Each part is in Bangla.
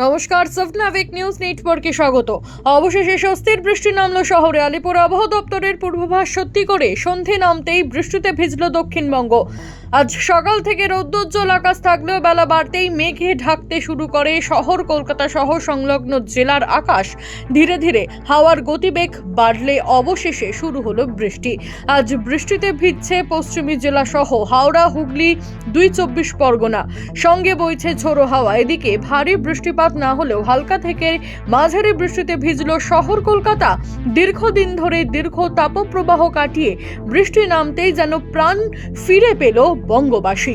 নমস্কার, সফনাভিক নিউজ নেটওয়ার্কে স্বাগত। অবশেষে স্বস্তির বৃষ্টি নামল শহরে। আলিপুর আবহাওয়া দপ্তরের পূর্বাভাস সত্যি করে সন্ধে নামতেই বৃষ্টিতে ভিজল দক্ষিণবঙ্গ। আজ সকাল থেকে রৌদ্রোজ্জ্বল আকাশ থাকলেও বেলা বাড়তেই মেঘে ঢাকতে শুরু করে শহর, কলকাতা সহ সংলগ্ন জেলার আকাশ। ধীরে ধীরে হাওয়ার গতিবেগ বাড়লে অবশেষে শুরু হলো বৃষ্টি। আজ বৃষ্টিতে ভিজছে পশ্চিমী জেলা সহ হাওড়া, হুগলি, দুই চব্বিশ পরগনা। সঙ্গে বইছে ঝোড়ো হাওয়া। এদিকে ভারী বৃষ্টিপাত না হলেও হালকা থেকে মাঝারি বৃষ্টিতে ভিজল শহর, কলকাতা। দীর্ঘদিন ধরে দীর্ঘ তাপপ্রবাহ কাটিয়ে বৃষ্টি নামতেই যেন প্রাণ ফিরে পেল বঙ্গবাসী।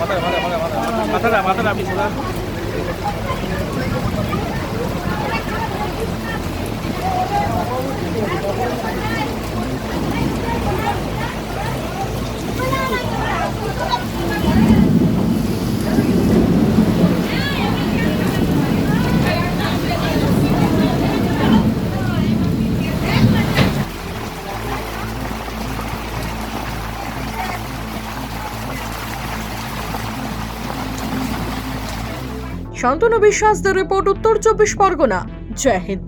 মাথায় মাথায় মাথায় মাথায় মাথাটা মাথাটা আপনি সোজা শান্তনু বিশ্বাস দ্য রিপোর্ট, উত্তর চব্বিশ পরগনা। জয় হিন্দ।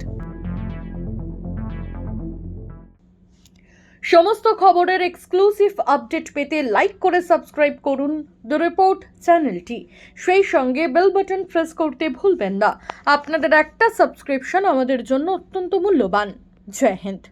সমস্ত খবরের এক্সক্লুসিভ আপডেট পেতে লাইক করে সাবস্ক্রাইব করুন দ্য রিপোর্ট চ্যানেলটি সেই সঙ্গে বেল বাটন প্রেস করতে ভুলবেন না। আপনাদের একটা সাবস্ক্রিপশন আমাদের জন্য অত্যন্ত মূল্যবান। জয় হিন্দ।